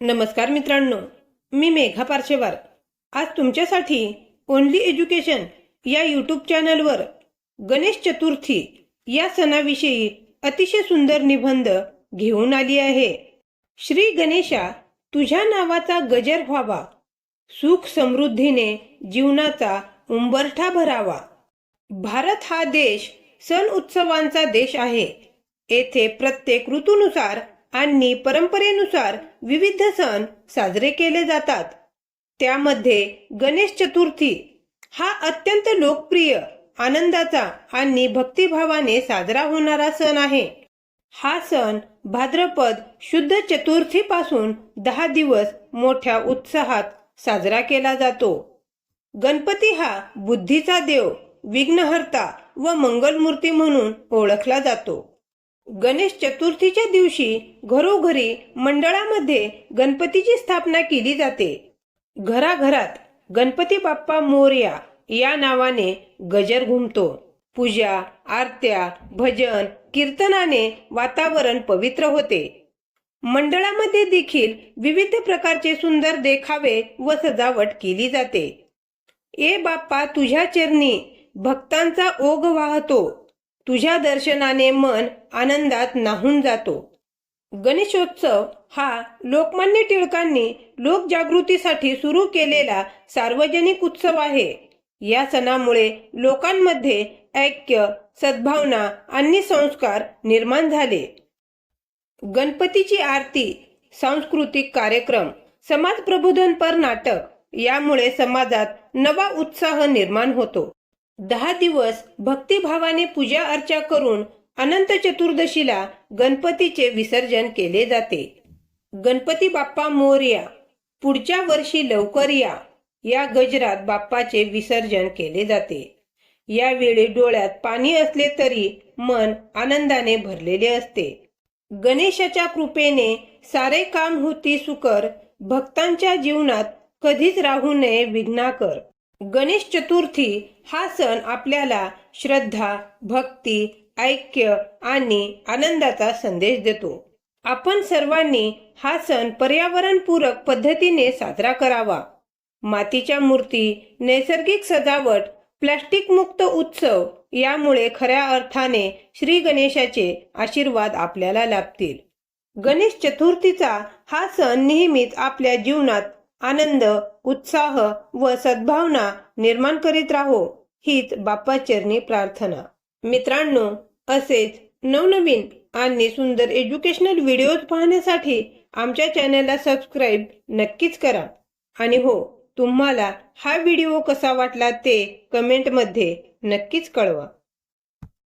नमस्कार मित्रांनो मी मेघा पारशेवार. आज तुमच्यासाठी ओनली एज्युकेशन या यूट्यूब चॅनलवर गणेश चतुर्थी या सणाविषयी अतिशय सुंदर निबंध घेऊन आली आहे. श्री गणेशा तुझ्या नावाचा गजर व्हावा. सुख समृद्धीने जीवनाचा उंबरठा भरावा. भारत हा देश सण उत्सवांचा देश आहे. येथे प्रत्येक ऋतूनुसार आणि परंपरेनुसार विविध सण साजरे केले जातात. त्यामध्ये गणेश चतुर्थी हा अत्यंत लोकप्रिय आनंदाचा आणि भक्तिभावाने साजरा होणारा सण आहे. हा सण भाद्रपद शुद्ध चतुर्थीपासून दहा दिवस मोठ्या उत्साहात साजरा केला जातो. गणपती हा बुद्धीचा देव विघ्नहर्ता व मंगलमूर्ती म्हणून ओळखला जातो. गणेश चतुर्थीच्या दिवशी घरोघरी मंडळामध्ये गणपतीची स्थापना केली जाते. घराघरात गणपती बाप्पा मोर्या या नावाने गजर घुमतो. पूजा आरत्या भजन कीर्तनाने वातावरण पवित्र होते. मंडळामध्ये देखील विविध प्रकारचे सुंदर देखावे व सजावट केली जाते. ए बाप्पा तुझ्या चरणी भक्तांचा ओघ वाहतो. तुझ्या दर्शनाने मन आनंदात नाहून जातो. गणेशोत्सव हा लोकमान्य टिळकांनी लोकजागृतीसाठी सुरू केलेला सार्वजनिक उत्सव आहे. या सणामुळे लोकांमध्ये ऐक्य सद्भावना आणि संस्कार निर्माण झाले. गणपतीची आरती सांस्कृतिक कार्यक्रम समाज प्रबोधनपर नाटक यामुळे समाजात नवा उत्साह निर्माण होतो. दहा दिवस भक्तिभावाने पूजा अर्चा करून अनंत चतुर्दशीला गणपतीचे विसर्जन केले जाते. गणपती बाप्पा मोरया पुढच्या वर्षी लवकर या या गजरात बाप्पाचे विसर्जन केले जाते. यावेळी डोळ्यात पाणी असले तरी मन आनंदाने भरलेले असते. गणेशाच्या कृपेने सारे काम होती सुकर भक्तांच्या जीवनात कधीच राहू नये विघ्नाकर. गणेश चतुर्थी हा सण आपल्याला श्रद्धा भक्ती ऐक्य आणि आनंदाचा संदेश देतो. आपण सर्वांनी हा सण पर्यावरणपूरक पद्धतीने साजरा करावा. मातीच्या मूर्ती नैसर्गिक सजावट प्लॅस्टिक मुक्त उत्सव यामुळे खऱ्या अर्थाने श्री गणेशाचे आशीर्वाद आपल्याला लाभतील. गणेश चतुर्थीचा हा सण नेहमीच आपल्या जीवनात आनंद उत्साह व सद्भावना निर्माण करीत राहो हीच बाप्पाचरणी प्रार्थना. मित्रांनो असेच नवनवीन आणि सुंदर एज्युकेशनल व्हिडिओज पाहण्यासाठी आमच्या चॅनलला सबस्क्राईब नक्कीच करा. आणि हो तुम्हाला हा व्हिडिओ कसा वाटला ते कमेंटमध्ये नक्कीच कळवा.